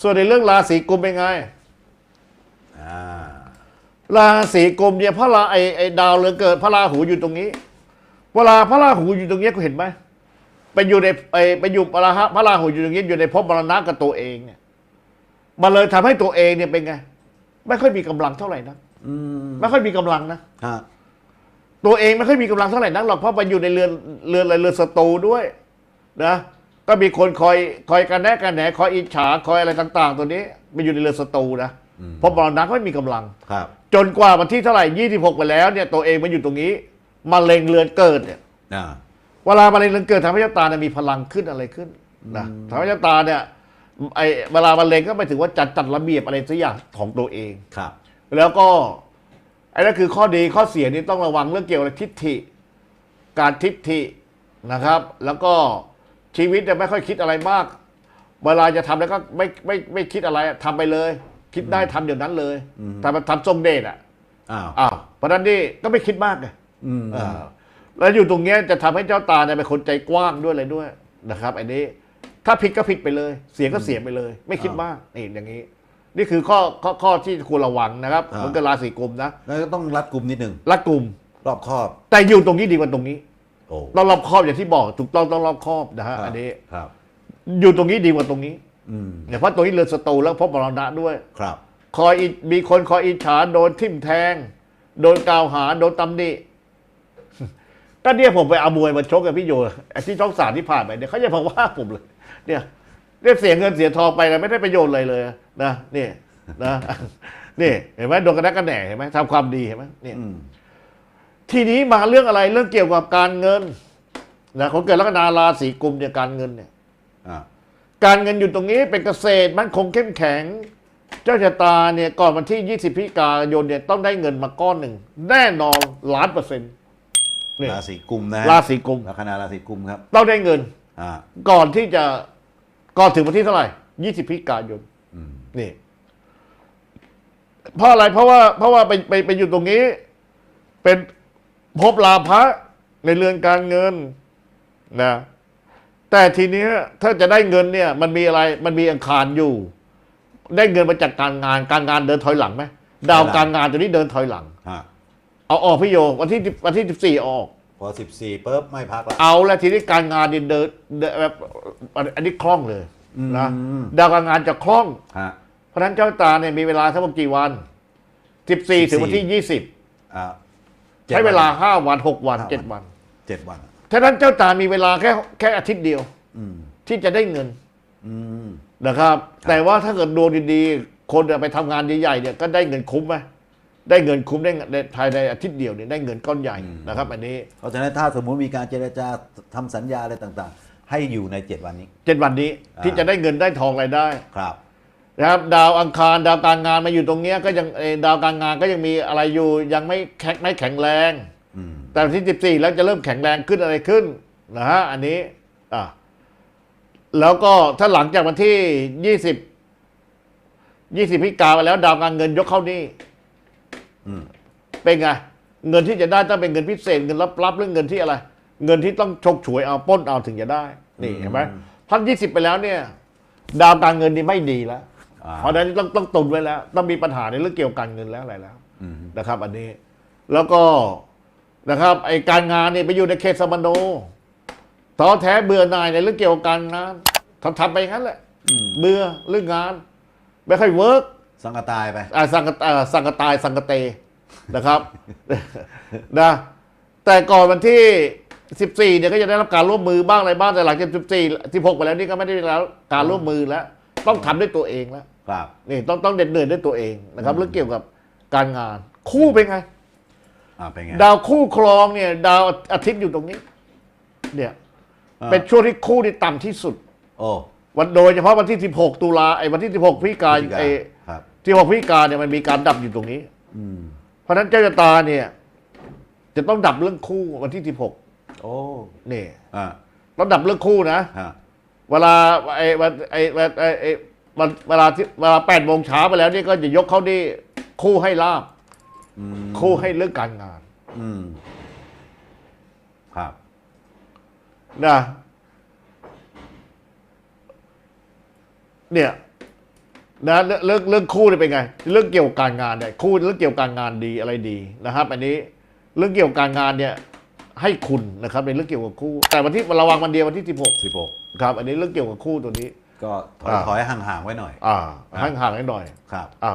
ส่วนในเรื่องราศีกุมเป็นไงอ่าราศีกุมเนี่ยพระราไอไอดาวเรืองเกิด พระราหูอยู่ตรงนี้ เวลาพระราหูอยู่ตรงเนี้ยคุณเห็นไหมไปอยู่ในไอไปอยู่พระราหะพระราหูอยู่ตรงนี้อยู่ในภพมรณะกับตัวเองเนี่ยมันเลยทำให้ตัวเองเนี่ยเป็นไง ไม่ค่อยมีกำลังเท่าไหร่นะอืมไม่ค่อยมีกำลังนะฮะตัวเองไม่ค่อยมีกำลังเท่าไหร่นักหรอกเพราะไปอยู่ในเรือนเรือนอะไรเรือนศัตรูด้วย นะ ก็มีคนคอยคอยกันแนะกันแหนคอยอิจฉาคอยอะไรต่าง ๆ ตัวนี้ไปอยู่ในเรือนศัตรูนะเพราะมรณะไม่มีกำลังครับ จนกว่าวันที่เท่าไหร่ยี่สิบหกไปแล้วเนี่ยตัวเองมาอยู่ตรงนี้มาเล็งเรือนเกิดเนี่ยอ่าเวลามาเล็งเรือนเกิดทำให้เจ้าตาเนี่ยมีพลังขึ้นอะไรขึ้นนะทำให้เจ้าตาเนี่ยไอเวลามาเล็งก็ไม่ถึงว่าจัดจัดระเบียบอะไรสักอย่างของตัวเองครับ แล้วก็ไอ้นั่นคือข้อดีข้อเสียนี่ต้องระวังเรื่องเกี่ยวกับทิฏฐิ การทิฏฐินะครับ แล้วก็ ชีวิตเนี่ยไม่ค่อยคิดอะไรมาก เวลาจะทำแล้วก็ไม่ไม่ไม่คิดอะไรอะทำไปเลย คิดได้ทำเดี๋ยวนั้นเลยทำทำทรงเดชอะอ้าวอ้าวเพราะฉะนั้นนี่ก็ไม่คิดมากไงอืมเออแล้วอยู่ตรงเนี้ยจะทำให้เจ้าตาเนี่ยเป็นคนใจกว้างด้วยอะไรด้วยนะครับ อันนี้ถ้าผิดก็ผิดไปเลย เสียก็เสียไปเลย ไม่คิดมากนี่อย่างนี้ นี่คือข้อข้อข้อที่ควรระวังนะครับเหมือนกับราศีกุมนะแล้วก็ต้องรัดกลุ่มนิดหนึ่งรักกลุ่ม รอบครอบ แต่อยู่ตรงนี้ดีกว่าตรงนี้โอ้ ต้องรอบครอบอย่างที่บอกถูกต้องต้องรอบครอบนะฮะครับอันนี้ครับ อยู่ตรงนี้ดีกว่าตรงนี้อืมเนี่ยเพราะตรงนี้เรือนศัตรูแล้วพบมรณะด้วยครับ คอยอิมีคนคอยอิจฉาโดนทิ่มแทง โดนกล่าวหาโดนตำหนิก็เนี่ยผมไปเอามวยมาชกกับพี่โยไอ้ที่ช่องสามที่ผ่านไปเนี่ยเขาจะมาว่าผมเลย เนี่ยเรียกเสียเงินเสียทองไปแล้วไม่ได้ประโยชน์เลยเลยนะนี่นะนี่เห็นไหมโดนกระแนกกระแหน่เห็นไหมทำความดีเห็นไหมเนี่ยอืม ทีนี้มาเรื่องอะไรเรื่องเกี่ยวกับการเงินนะคนเกิดลัคนาราศีกุมเนี่ยการเงินเนี่ยอ่าการเงินอยู่ตรงนี้เป็นเกษตรมันคงเข้มแข็ง เจ้าชะตาเนี่ยก่อนวันที่ 20พฤศจิกายนเนี่ยต้องได้เงินมาก้อนหนึ่ง แน่นอนล้านเปอร์เซ็นต์เนี่ยราศีกุมนะราศีกุมลัคนาราศีกุมครับต้องได้เงิน อ่าก่อนที่จะก่อนถึงวันที่เท่าไหร่ 20พฤศจิกายนอืมนี่เพราะอะไรเพราะว่าเพราะว่าไปไปไปอยู่ตรงนี้ เป็น ภพลาภะในเรือนการเงินนะแต่ทีเนี้ยถ้าจะได้เงินเนี่ย มันมีอะไรมันมีอังคารอยู่ ได้เงินมาจากการงานการงานเดินถอยหลังไหมดาวการงานตัวนี้เดินถอยหลังฮะเอาออกพี่โยวันที่10วันที่สิบสี่ออกพอสิบสี่ปุ๊บไม่พักละเอาแล้วทีนี้การงานนี่เดินเดินแบบอันนี้คล่องเลยนะอืมดาวการงานจะคล่องฮะเพราะฉะนั้นเจ้าตาเนี่ยมีเวลาทั้งหมดกี่วัน14ถึงวันที่อ่า20 ใช้เวลา5วัน6วันห้าวัน7วันเจ็ดวัน ฉะนั้นเจ้าตามีเวลาแค่แค่อาทิตย์เดียวอืมที่จะได้เงินอืมนะครับ แต่ว่าถ้าเกิดดวงดีๆ คนไปทำงานใหญ่ๆเนี่ยก็ได้เงินคุ้มไหมได้เงินคุ้มได้ได้ภายในอาทิตย์เดียวเนี่ยได้เงินก้อนใหญ่นะครับ อันนี้ เพราะฉะนั้นถ้าสมมุติมีการเจรจาทำสัญญาอะไรต่าง ๆ ให้อยู่ในเจ็ดวันนี้เจ็ดวันนี้อ่าที่จะได้เงินได้ทองรายได้ครับ นะครับดาวอังคารดาวการงานมาอยู่ตรงเนี้ยก็ยังเอ่อดาวการงานก็ยังมีอะไรอยู่ยังไม่แข็งไม่แข็งแรง อืมแต่วันที่ 14 แล้วจะเริ่มแข็งแรงขึ้นอะไรขึ้นนะฮะอันนี้อะแล้วก็ถ้าหลังจากวันที่ 20 20พฤศจิกาไปแล้วดาวการเงินยกเข้านี่อืมเป็นไงเงินที่จะได้ต้องเป็นเงินพิเศษเงินลับๆหรือเงินที่อะไร เงินที่ต้องฉกฉวยเอาปล้นเอาถึงจะได้นี่เห็นไหมพันยี่สิบไปแล้วเนี่ย ดาวการเงินนี่ไม่ดีแล้วอ่า เพราะฉะนั้นต้องต้องตุนไว้แล้ว ต้องมีปัญหาในเรื่องเกี่ยวกับการเงินแล้วอะไรแล้วอืมนะครับ อันนี้แล้วก็นะครับ ไอการงานเนี่ยไปอยู่ในเขตสมโนท้อแท้เบื่อหน่ายในเรื่องเกี่ยวกับการงานทำทำไปอย่างนั้นแหละเบื่อเรื่องงาน ไม่ค่อยเวิร์กสังกตายไปอ่าสังกตอ่าสังกตายสังกเตนะครับนะแต่ก่อนวันที่ 14เนี่ยก็จะได้รับการร่วมมือบ้างอะไรบ้างแต่หลังจาก14 16ไปแล้วนี่ก็ไม่ได้รับการร่วมมือแล้ว ต้องทำด้วยตัวเองแล้ว ครับนี่ต้องต้องเด็ดเดี่ยวด้วยตัวเองนะครับ เรื่องเกี่ยวกับการงาน คู่เป็นไงอ่าเป็นไงดาวคู่ครองเนี่ย ดาวอาทิตย์อยู่ตรงนี้ เนี่ย อ่าเป็นช่วงที่คู่ที่ต่ำที่สุด โอ้วันโดยเฉพาะวันที่ 16 ตุลาไอ้วันที่ 16พฤศจิกายนไอ้ครับ ที่6พฤศจิกาเนี่ยมันมีการดับอยู่ตรงนี้ อืม เพราะฉะนั้นเจ้าชะตาเนี่ย จะต้องดับเรื่องคู่วันที่ โอ้16นี่อ่าต้องดับเรื่องคู่นะ ฮะ เวลาไอ้วันไอ้วันไอ้ไอ้ มันเวลาที่เวลาแปดโมงเช้าไปแล้วนี่ก็จะยกเขาที่คู่ให้ลาบคู่ให้เรื่องการงานครับ นะเนี่ยนะเรื่องเรื่องคู่เนี่ยเป็นไง เรื่องเกี่ยวกับการงานเนี่ยคู่เรื่องเกี่ยวกับการงานดีอะไรดีนะครับ อันนี้เรื่องเกี่ยวกับการงานเนี่ย ให้คุณนะครับในเรื่องเกี่ยวกับคู่ แต่วันที่ระวังวันเดียววันที่สิบหกสิบหกครับ อันนี้เรื่องเกี่ยวกับคู่ตัวนี้ ก็ถอยอ่าถห่างๆไว้หน่อย อ่าห่างๆไว้หน่อยครับ อ่า